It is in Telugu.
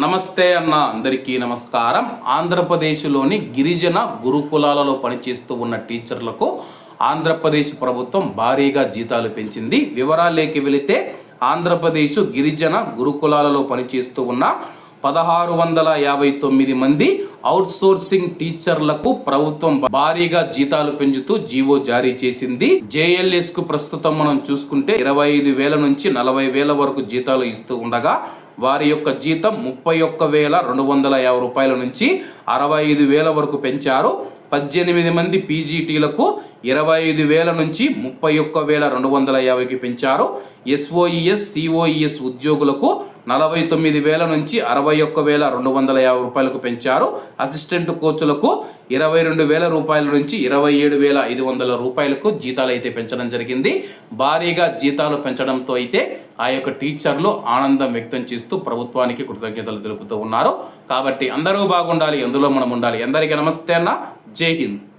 నమస్తే అన్న అందరికీ నమస్కారం. ఆంధ్రప్రదేశ్లోని గిరిజన గురుకులాలలో పనిచేస్తూ ఉన్న టీచర్లకు ఆంధ్రప్రదేశ్ ప్రభుత్వం భారీగా జీతాలు పెంచింది. వివరాలేకి వెళితే ఆంధ్రప్రదేశ్ గిరిజన గురుకులాలలో పనిచేస్తూ ఉన్న పదహారు వందల యాభై తొమ్మిది మంది అవుట్సోర్సింగ్ టీచర్లకు ప్రభుత్వం భారీగా జీతాలు పెంచుతూ జీవో జారీ చేసింది. జేఎల్ఎస్కు ప్రస్తుతం మనం చూసుకుంటే ఇరవై ఐదు వేల నుంచి నలభై వేల వరకు జీతాలు ఇస్తూ ఉండగా వారి యొక్క జీతం ముప్పై ఒక్క వేల రెండు వందల యాభై రూపాయల నుంచి అరవై ఐదు వేల వరకు పెంచారు. పద్దెనిమిది మంది పీజీటీలకు ఇరవై ఐదు వేల నుంచి ముప్పై ఒక్క వేల రెండు వందల యాభైకి పెంచారు. ఎస్ఓఈఎస్ సిఓఈఎస్ ఉద్యోగులకు నలభై తొమ్మిది వేల నుంచి అరవై ఒక్క వేల రెండు వందల యాభై రూపాయలకు పెంచారు. అసిస్టెంట్ కోచ్లకు ఇరవై రెండు వేల రూపాయల నుంచి ఇరవై ఏడు వేల ఐదు వందల రూపాయలకు జీతాలు అయితే పెంచడం జరిగింది. భారీగా జీతాలు పెంచడంతో అయితే ఆ యొక్క టీచర్లు ఆనందం వ్యక్తం చేస్తూ ప్రభుత్వానికి కృతజ్ఞతలు తెలుపుతూ ఉన్నారు. కాబట్టి అందరూ బాగుండాలి అందులో మనం ఉండాలి. అందరికీ నమస్తే అన్న. జై హింద్.